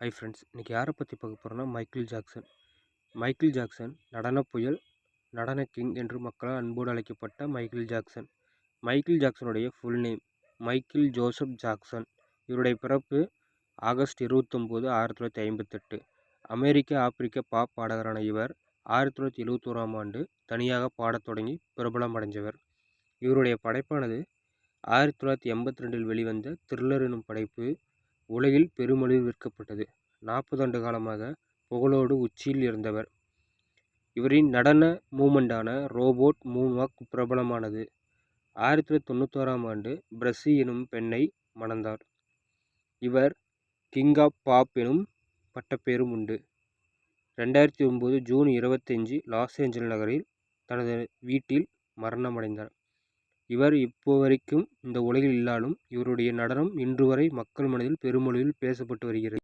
Hi friends இன்றைக்கி யாரை பற்றி பார்க்க போகிறோன்னா மைக்கேல் ஜாக்சன் மைக்கேல் ஜாக்சன் நடன புயல் நடன கிங் என்று மக்களால் அன்போடு அழைக்கப்பட்ட Michael Jackson Michael ஜாக்சனுடைய full name Michael Joseph Jackson இவருடைய பிறப்பு ஆகஸ்ட் இருபத்தொம்போது ஆயிரத்தி தொள்ளாயிரத்தி ஐம்பத்தெட்டு. அமெரிக்க ஆப்பிரிக்க பாப் பாடகரான இவர் ஆயிரத்தி தொள்ளாயிரத்தி எழுவத்தோராம் ஆண்டு தனியாக பாடத் தொடங்கி பிரபலம் அடைஞ்சவர் இவருடைய படைப்பானது ஆயிரத்தி தொள்ளாயிரத்தி எண்பத்தி ரெண்டில் வெளிவந்த த்ரில்லர் எனும் படைப்பு உலகில் பெருமளவில் விற்கப்பட்டது. நாற்பது ஆண்டு காலமாக புகழோடு உச்சியில் இருந்தவர். இவரின் நடன மூமெண்டான ரோபோட் மூன்வாக் பிரபலமானது. ஆயிரத்தி தொள்ளாயிரத்தி தொண்ணூத்தோராம் ஆண்டு பிரஸ்ஸி எனும் பெண்ணை மணந்தார். இவர் கிங் ஆஃப் பாப் எனும் பட்டப்பேரும் உண்டு. ரெண்டாயிரத்தி ஒம்பது ஜூன் இருபத்தஞ்சி லாஸ் ஏஞ்சல் நகரில் தனது வீட்டில் மரணமடைந்தார். இவர் இப்போ வரைக்கும் இந்த உலகில் இல்லாலும் இவருடைய நடனம் இன்றுவரை மக்கள் மனதில் பெருமளவில் பேசப்பட்டு வருகிறது.